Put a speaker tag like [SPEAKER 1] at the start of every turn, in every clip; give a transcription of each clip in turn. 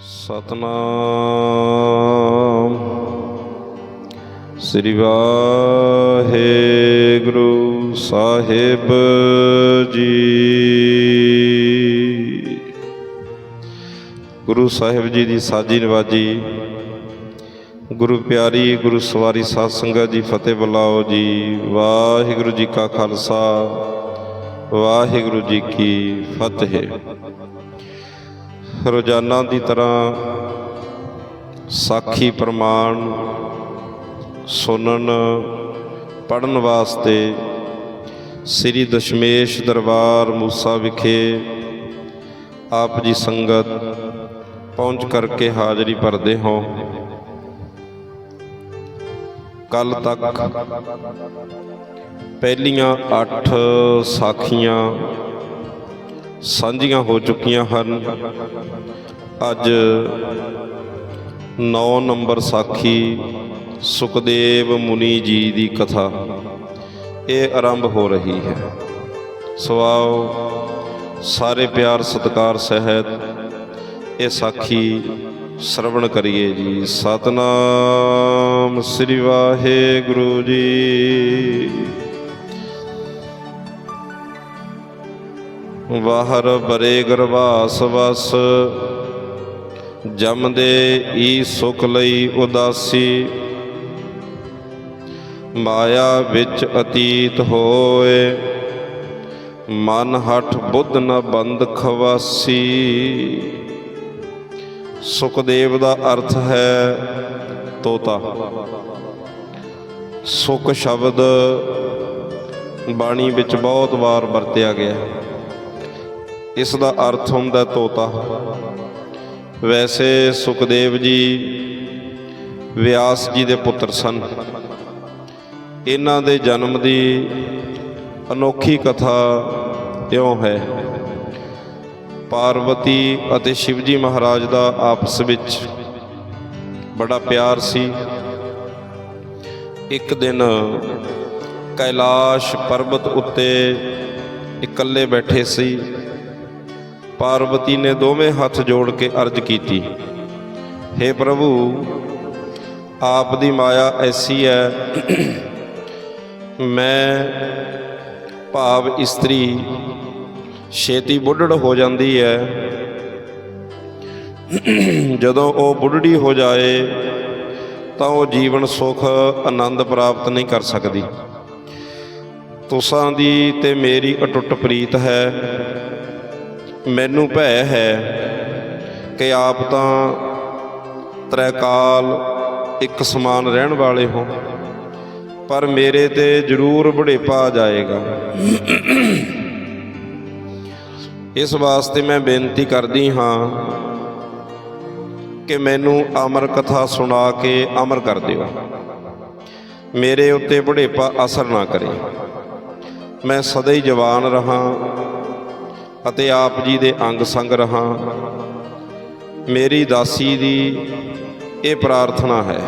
[SPEAKER 1] ਸਤਨਾਮ। ਸ੍ਰੀ ਵਾਹਿਗੁਰੂ ਸਾਹਿਬ ਜੀ। ਗੁਰੂ ਸਾਹਿਬ ਜੀ ਦੀ ਸਾਜੀ ਨਵਾਜੀ, ਗੁਰੂ ਪਿਆਰੀ, ਗੁਰੂ ਸਵਾਰੀ ਸਾਧ ਸੰਗਤ ਜੀ, ਫਤਿਹ ਬੁਲਾਓ ਜੀ। ਵਾਹਿਗੁਰੂ ਜੀ ਕਾ ਖਾਲਸਾ, ਵਾਹਿਗੁਰੂ ਜੀ ਕੀ ਫਤਿਹ। ਰੋਜ਼ਾਨਾ ਦੀ ਤਰ੍ਹਾਂ ਸਾਖੀ ਪ੍ਰਮਾਣ ਸੁਣਨ ਪੜਨ ਵਾਸਤੇ ਸ੍ਰੀ ਦਸ਼ਮੇਸ਼ ਦਰਬਾਰ ਮੂਸਾ ਵਿਖੇ ਆਪ ਜੀ ਸੰਗਤ ਪਹੁੰਚ ਕਰਕੇ ਹਾਜ਼ਰੀ ਭਰਦੇ ਹਾਂ। ਕੱਲ ਤੱਕ ਪਹਿਲੀਆਂ 8 ਸਾਖੀਆਂ ਸਾਂਝੀਆਂ ਹੋ ਚੁੱਕੀਆਂ ਹਨ। ਅੱਜ 9 ਨੰਬਰ ਸਾਖੀ ਸੁਖਦੇਵ ਮੁਨੀ ਜੀ ਦੀ ਕਥਾ, ਇਹ ਆਰੰਭ ਹੋ ਰਹੀ ਹੈ। ਸਵਾਓ ਸਾਰੇ ਪਿਆਰ, ਸਤਕਾਰ, ਸਹਿਤ ਇਹ ਸਾਖੀ ਸ਼ਰਵਣ ਕਰੀਏ ਜੀ। ਸਤਨਾਮ ਸ੍ਰੀ ਵਾਹਿਗੁਰੂ ਜੀ। ਵਾਹਰ ਬਰੇ ਗਰਵਾਸ ਵਸ। ਜਮਦੇ ਈ ਸੁਖ ਲਈ ਉਦਾਸੀ। ਮਾਇਆ ਵਿੱਚ ਅਤੀਤ ਹੋਏ। ਮਨ ਹਠ ਬੁੱਧ ਨ ਬੰਦ ਖਵਾਸੀ। ਸੁਖਦੇਵ ਦਾ ਅਰਥ ਹੈ ਤੋਤਾ। ਸੁਖ ਸ਼ਬਦ ਬਾਣੀ ਵਿੱਚ ਬਹੁਤ ਵਾਰ ਵਰਤਿਆ ਗਿਆ। ਹੈ ਇਸ ਦਾ ਅਰਥ ਹੁੰਦਾ ਤੋਤਾ। ਵੈਸੇ ਸੁਖਦੇਵ ਜੀ ਵਿਆਸ ਜੀ ਦੇ ਪੁੱਤਰ ਸਨ। ਇਹਨਾਂ ਦੇ ਜਨਮ ਦੀ ਅਨੋਖੀ ਕਥਾ ਇਉਂ ਹੈ। ਪਾਰਵਤੀ ਅਤੇ ਸ਼ਿਵਜੀ ਮਹਾਰਾਜ ਦਾ ਆਪਸ ਵਿੱਚ ਬੜਾ ਪਿਆਰ ਸੀ। ਇੱਕ ਦਿਨ ਕੈਲਾਸ਼ ਪਰਬਤ ਉੱਤੇ ਇਕੱਲੇ ਬੈਠੇ ਸੀ। ਪਾਰਵਤੀ ਨੇ ਦੋਵੇਂ ਹੱਥ ਜੋੜ ਕੇ ਅਰਜ਼ ਕੀਤੀ हे ਪ੍ਰਭੂ, ਆਪ ਦੀ ਮਾਇਆ ਐਸੀ ਹੈ, ਮੈਂ ਭਾਵ ਇਸਤਰੀ ਛੇਤੀ ਬੁੱਢੜ ਹੋ ਜਾਂਦੀ ਹੈ। ਜਦੋਂ ਉਹ ਬੁੱਢੜੀ ਹੋ ਜਾਏ, ਤਾਂ ਉਹ ਜੀਵਨ ਸੁਖ, ਆਨੰਦ ਪ੍ਰਾਪਤ ਨਹੀਂ ਕਰ ਸਕਦੀ। ਤੁਸਾਂ ਦੀ ਤੇ ਮੇਰੀ ਅਟੁੱਟ ਪ੍ਰੀਤ ਹੈ। ਮੈਨੂੰ ਭੈ ਹੈ ਕਿ ਆਪ ਤਾਂ ਤ੍ਰੈਕਾਲ ਇੱਕ ਸਮਾਨ ਰਹਿਣ ਵਾਲੇ ਹੋ, ਪਰ ਮੇਰੇ ਤੇ ਜ਼ਰੂਰ ਬੁਢੇਪਾ ਆ ਜਾਏਗਾ। ਇਸ ਵਾਸਤੇ ਮੈਂ ਬੇਨਤੀ ਕਰਦੀ ਹਾਂ ਕਿ ਮੈਨੂੰ ਅਮਰ ਕਥਾ ਸੁਣਾ ਕੇ ਅਮਰ ਕਰ ਦਿਓ। ਮੇਰੇ ਉੱਤੇ ਬੁਢੇਪਾ ਅਸਰ ਨਾ ਕਰੇ। ਮੈਂ ਸਦਾ ਹੀ ਜਵਾਨ ਰਹਾ। ਅਤੇ ਆਪ ਜੀ ਦੇ ਅੰਗ ਸੰਗ ਰਹਾ। ਮੇਰੀ ਦਾਸੀ ਦੀ ਇਹ ਪ੍ਰਾਰਥਨਾ ਹੈ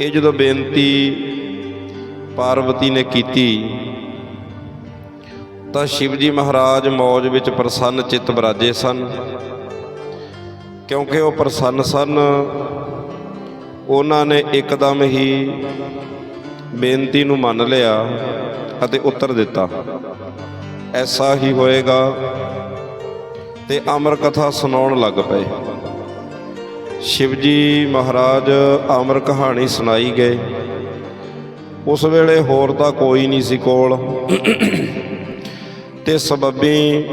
[SPEAKER 1] ਇਹ ਜਦੋਂ ਬੇਨਤੀ ਪਾਰਵਤੀ ਨੇ ਕੀਤੀ, ਤਾਂ ਸ਼ਿਵਜੀ ਮਹਾਰਾਜ ਮੌਜ ਵਿੱਚ ਪ੍ਰਸੰਨ ਚਿੱਤ ਬਰਾਜੇ ਸਨ। ਕਿਉਂਕਿ ਉਹ ਪ੍ਰਸੰਨ ਸਨ, ਉਹਨਾਂ ਨੇ ਇੱਕਦਮ ਹੀ ਬੇਨਤੀ ਨੂੰ ਮੰਨ ਲਿਆ ਅਤੇ ਉੱਤਰ ਦਿੱਤਾ। ਐਸਾ ਹੀ ਹੋਏਗਾ ਤੇ ਅਮਰ ਕਥਾ ਸੁਣਾਉਣ ਲੱਗ ਪਏ। ਸ਼ਿਵਜੀ ਮਹਾਰਾਜ ਅਮਰ ਕਹਾਣੀ ਸੁਣਾਈ ਗਏ। ਉਸ ਵੇਲੇ ਹੋਰ ਤਾਂ ਕੋਈ ਨਹੀਂ ਸੀ ਕੋਲ। ਤੇ ਸਬੱਬੀ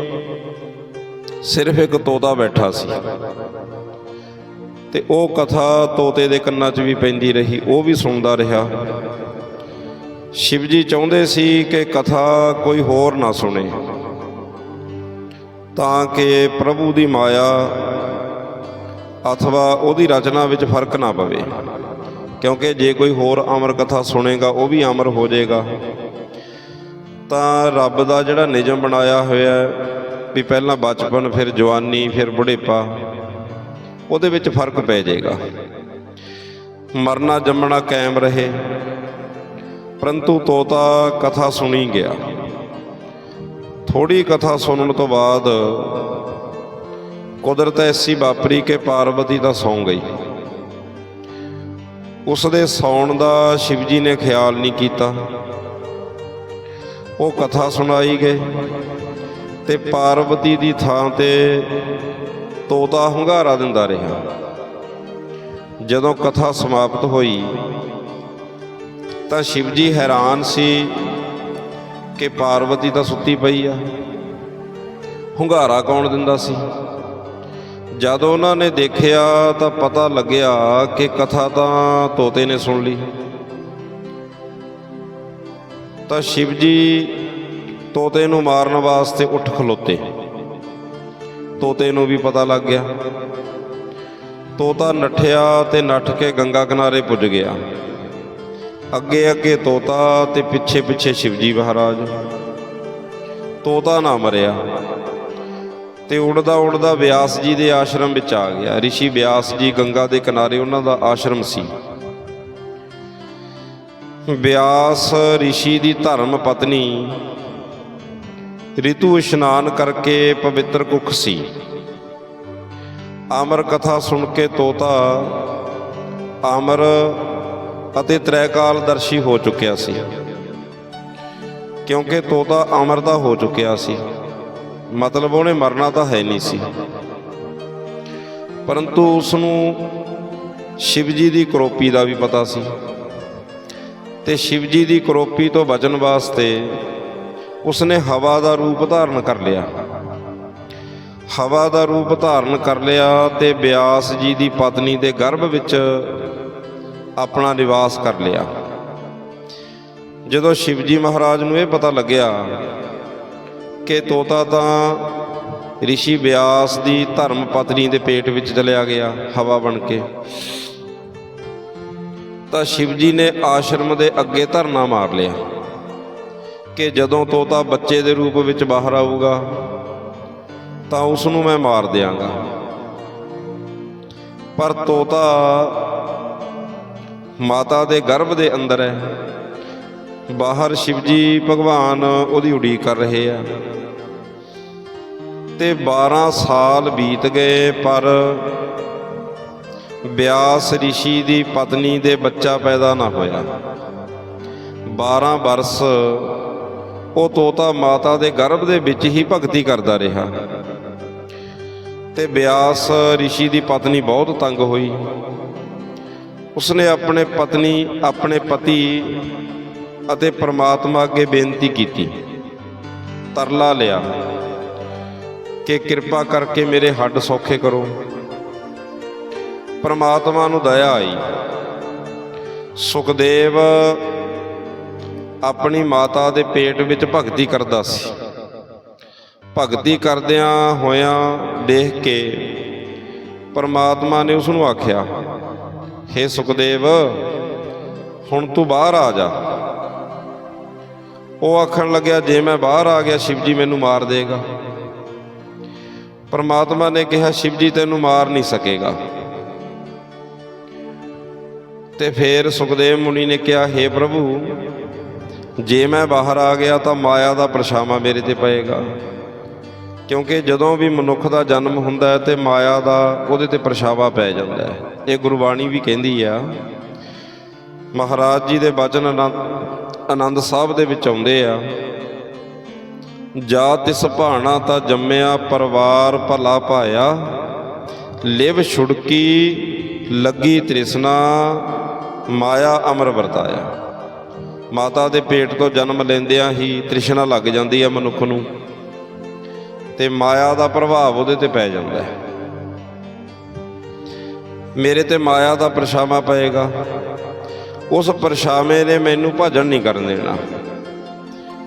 [SPEAKER 1] ਸਿਰਫ ਇੱਕ ਤੋਤਾ ਬੈਠਾ ਸੀ। ਤੇ ਉਹ ਕਥਾ ਤੋਤੇ ਦੇ ਕੰਨਾਂ 'ਚ ਵੀ ਪੈਂਦੀ ਰਹੀ, ਉਹ ਵੀ ਸੁਣਦਾ ਰਿਹਾ। ਸ਼ਿਵਜੀ ਚਾਹੁੰਦੇ ਸੀ ਕਿ ਕਥਾ ਕੋਈ ਹੋਰ ਨਾ ਸੁਣੇ, ਤਾਂ ਕਿ ਪ੍ਰਭੂ ਦੀ ਮਾਇਆ ਅਥਵਾ ਉਹਦੀ ਰਚਨਾ ਵਿੱਚ ਫ਼ਰਕ ਨਾ ਪਵੇ। ਕਿਉਂਕਿ ਜੇ ਕੋਈ ਹੋਰ ਅਮਰ ਕਥਾ ਸੁਣੇਗਾ, ਉਹ ਵੀ ਅਮਰ ਹੋ ਜਾਏਗਾ। ਤਾਂ ਰੱਬ ਦਾ ਜਿਹੜਾ ਨਿਯਮ ਬਣਾਇਆ ਹੋਇਆ ਵੀ ਪਹਿਲਾਂ ਬਚਪਨ, ਫਿਰ ਜਵਾਨੀ, ਫਿਰ ਬੁਢੇਪਾ, ਉਹਦੇ ਵਿੱਚ ਫ਼ਰਕ ਪੈ ਜਾਏਗਾ। ਮਰਨਾ ਜੰਮਣਾ ਕਾਇਮ ਰਹੇ ਪਰੰਤੂ ਤੋਤਾ ਕਥਾ ਸੁਣੀ ਗਿਆ। ਥੋੜੀ ਕਥਾ ਸੁਣਨ ਤੋਂ ਬਾਅਦ ਕੁਦਰਤ ਐਸੀ ਵਾਪਰੀ ਕਿ ਪਾਰਵਤੀ ਤਾਂ ਸੌਂ ਗਈ। ਉਸ ਦੇ ਸੌਣ ਦਾ ਸ਼ਿਵਜੀ ਨੇ ਖਿਆਲ ਨਹੀਂ ਕੀਤਾ। ਉਹ ਕਥਾ ਸੁਣਾਈ ਗਏ ਤੇ ਪਾਰਵਤੀ ਦੀ ਥਾਂ ਤੇ ਤੋਤਾ ਹੁੰਗਾਰਾ ਦਿੰਦਾ ਰਿਹਾ। ਜਦੋਂ ਕਥਾ ਸਮਾਪਤ ਹੋਈ ਤਾਂ ਸ਼ਿਵ ਜੀ ਹੈਰਾਨ ਸੀ ਕਿ ਪਾਰਵਤੀ ਤਾਂ ਸੁੱਤੀ ਪਈ ਆ। ਹੁੰਗਾਰਾ ਕੌਣ ਦਿੰਦਾ ਸੀ? ਜਦੋਂ ਉਹਨਾਂ ਨੇ ਦੇਖਿਆ ਤਾਂ ਪਤਾ ਲੱਗਿਆ ਕਿ ਕਥਾ ਤਾਂ ਤੋਤੇ ਨੇ ਸੁਣ ਲਈ। ਤਾਂ ਸ਼ਿਵ ਜੀ ਤੋਤੇ ਨੂੰ ਮਾਰਨ ਵਾਸਤੇ ਉੱਠ ਖਲੋਤੇ। ਤੋਤੇ ਨੂੰ ਵੀ ਪਤਾ ਲੱਗ ਗਿਆ। ਤੋਤਾ ਨੱਠਿਆ ਤੇ ਨੱਠ ਕੇ ਗੰਗਾ ਕਿਨਾਰੇ ਪੁੱਜ ਗਿਆ। ਅੱਗੇ ਅੱਗੇ ਤੋਤਾ ਤੇ ਪਿੱਛੇ ਪਿੱਛੇ ਸ਼ਿਵਜੀ ਮਹਾਰਾਜ। ਤੋਤਾ ਨਾ ਮਰਿਆ। ਤੇ ਉੜਦਾ ਉੜਦਾ ਵਿਆਸ ਜੀ ਦੇ ਆਸ਼ਰਮ ਵਿੱਚ ਆ ਗਿਆ। ਰਿਸ਼ੀ ਵਿਆਸ ਜੀ ਗੰਗਾ ਦੇ ਕਿਨਾਰੇ ਉਹਨਾਂ ਦਾ ਆਸ਼ਰਮ ਸੀ। ਵਿਆਸ ਰਿਸ਼ੀ ਦੀ ਧਰਮ ਪਤਨੀ ਰਿਤੂ ਇਸ਼ਨਾਨ ਕਰਕੇ ਪਵਿੱਤਰ ਕੁੱਖ ਸੀ। ਅਮਰ ਕਥਾ ਸੁਣ ਕੇ ਤੋਤਾ ਅਮਰ ਅਤੇ ਤ੍ਰੈਕਾਲਦਰਸ਼ੀ ਹੋ ਚੁੱਕਿਆ ਸੀ। ਕਿਉਂਕਿ ਤੋਤਾ ਅਮਰ ਦਾ ਹੋ ਚੁੱਕਿਆ ਸੀ। ਮਤਲਬ ਉਹਨੇ ਮਰਨਾ ਤਾਂ ਹੈ ਨਹੀਂ ਸੀ। ਪਰੰਤੂ ਉਸ ਨੂੰ ਸ਼ਿਵ ਜੀ ਦੀ ਕਰੋਪੀ ਦਾ ਵੀ ਪਤਾ ਸੀ। ਤੇ ਸ਼ਿਵ ਜੀ ਦੀ ਕਰੋਪੀ ਤੋਂ ਬਚਣ ਵਾਸਤੇ ਉਸਨੇ ਹਵਾ ਦਾ ਰੂਪ ਧਾਰਨ ਕਰ ਲਿਆ। ਹਵਾ ਦਾ ਰੂਪ ਧਾਰਨ ਕਰ ਲਿਆ ਤੇ ਬਿਆਸ ਜੀ ਦੀ ਪਤਨੀ ਦੇ ਗਰਭ ਵਿੱਚ ਆਪਣਾ ਨਿਵਾਸ ਕਰ ਲਿਆ। ਜਦੋਂ ਸ਼ਿਵਜੀ ਮਹਾਰਾਜ ਨੂੰ ਇਹ ਪਤਾ ਲੱਗਿਆ ਕਿ ਤੋਤਾ ਤਾਂ ਰਿਸ਼ੀ ਬਿਆਸ ਦੀ ਧਰਮ ਪਤਨੀ ਦੇ ਪੇਟ ਵਿੱਚ ਚਲਿਆ ਗਿਆ, ਹਵਾ ਬਣ ਕੇ। ਤਾਂ ਸ਼ਿਵਜੀ ਨੇ ਆਸ਼ਰਮ ਦੇ ਅੱਗੇ ਧਰਨਾ ਮਾਰ ਲਿਆ ਕਿ ਜਦੋਂ ਤੋਤਾ ਬੱਚੇ ਦੇ ਰੂਪ ਵਿੱਚ ਬਾਹਰ ਆਊਗਾ, ਤਾਂ ਉਸ ਨੂੰ ਮੈਂ ਮਾਰ ਦਿਆਂਗਾ। ਪਰ ਤੋਤਾ ਮਾਤਾ ਦੇ ਗਰਭ ਦੇ ਅੰਦਰ ਹੈ। ਬਾਹਰ ਸ਼ਿਵਜੀ ਭਗਵਾਨ ਉਹਦੀ ਉਡੀਕ ਕਰ ਰਹੇ ਆ। ਤੇ 12 ਸਾਲ ਬੀਤ ਗਏ, ਪਰ ਬਿਆਸ ਰਿਸ਼ੀ ਦੀ ਪਤਨੀ ਦੇ ਬੱਚਾ ਪੈਦਾ ਨਾ ਹੋਇਆ। 12 ਬਰਸ ਉਹ ਤੋਤਾ ਮਾਤਾ ਦੇ ਗਰਭ ਦੇ ਵਿੱਚ ਹੀ ਭਗਤੀ ਕਰਦਾ ਰਿਹਾ। ਤੇ ਬਿਆਸ ਰਿਸ਼ੀ ਦੀ ਪਤਨੀ ਬਹੁਤ ਤੰਗ ਹੋਈ। ਉਸਨੇ ਆਪਣੇ ਪਤਨੀ, ਆਪਣੇ ਪਤੀ ਅਤੇ ਪ੍ਰਮਾਤਮਾ ਅੱਗੇ ਬੇਨਤੀ ਕੀਤੀ। ਤਰਲਾ ਲਿਆ ਕਿ ਕਿਰਪਾ ਕਰਕੇ ਮੇਰੇ ਹੱਡ ਸੌਖੇ ਕਰੋ। ਪ੍ਰਮਾਤਮਾ ਨੂੰ ਦਇਆ ਆਈ। ਸੁਖਦੇਵ ਆਪਣੀ ਮਾਤਾ ਦੇ ਪੇਟ ਵਿੱਚ ਭਗਤੀ ਕਰਦਾ ਸੀ। ਭਗਤੀ ਕਰਦਿਆਂ ਹੋਇਆਂ ਦੇਖ ਕੇ ਪਰਮਾਤਮਾ ਨੇ ਉਸ ਨੂੰ ਆਖਿਆ हे ਸੁਖਦੇਵ, ਹੁਣ ਤੂੰ ਬਾਹਰ ਆ ਜਾ। ਉਹ ਆਖਣ ਲੱਗਿਆ, ਜੇ ਮੈਂ ਬਾਹਰ ਆ ਗਿਆ, ਸ਼ਿਵ ਜੀ ਮੈਨੂੰ ਮਾਰ ਦੇਗਾ। ਪਰਮਾਤਮਾ ਨੇ ਕਿਹਾ, ਸ਼ਿਵ ਜੀ ਤੈਨੂੰ ਮਾਰ ਨਹੀਂ ਸਕੇਗਾ। ਤੇ ਫਿਰ ਸੁਖਦੇਵ ਮੁਨੀ ਨੇ ਕਿਹਾ हे ਪ੍ਰਭੂ, ਜੇ ਮੈਂ ਬਾਹਰ ਆ ਗਿਆ, ਤਾਂ ਮਾਇਆ ਦਾ ਪਰਛਾਵਾਂ ਮੇਰੇ ਤੇ ਪਏਗਾ। ਕਿਉਂਕਿ ਜਦੋਂ ਵੀ ਮਨੁੱਖ ਦਾ ਜਨਮ ਹੁੰਦਾ ਹੈ ਤੇ ਮਾਇਆ ਦਾ ਉਹਦੇ ਤੇ ਪਰਛਾਵਾ ਪੈ ਜਾਂਦਾ ਹੈ। ਇਹ ਗੁਰਬਾਣੀ ਵੀ ਕਹਿੰਦੀ ਆ, ਮਹਾਰਾਜ ਜੀ ਦੇ ਬਚਨ ਆਨੰਦ ਆਨੰਦ ਸਾਹਿਬ ਦੇ ਵਿੱਚ ਆਉਂਦੇ ਆ, ਜਾ ਤਿਸ ਭਾਣਾ ਤਾਂ ਜੰਮਿਆ ਪਰਿਵਾਰ ਭਲਾ ਭਾਇਆ, ਲਿਵ ਛੁੜਕੀ ਲੱਗੀ ਤ੍ਰਿਸ਼ਨਾ, ਮਾਇਆ ਅਮਰ ਵਰਤਾਇਆ। ਮਾਤਾ ਦੇ ਪੇਟ ਤੋਂ ਜਨਮ ਲੈਂਦਿਆਂ ਹੀ ਤ੍ਰਿਸ਼ਨਾ ਲੱਗ ਜਾਂਦੀ ਹੈ ਮਨੁੱਖ ਨੂੰ। ਤੇ ਮਾਇਆ ਦਾ ਪ੍ਰਭਾਵ ਉਹਦੇ ਤੇ ਪੈ ਜਾਂਦਾ ਹੈ। ਮੇਰੇ ਤੇ ਮਾਇਆ ਦਾ ਪਰਛਾਵਾਂ ਪਏਗਾ। ਉਸ ਪਰਛਾਵੇਂ ਨੇ ਮੈਨੂੰ ਭਜਨ ਨਹੀਂ ਕਰਨ ਦੇਣਾ।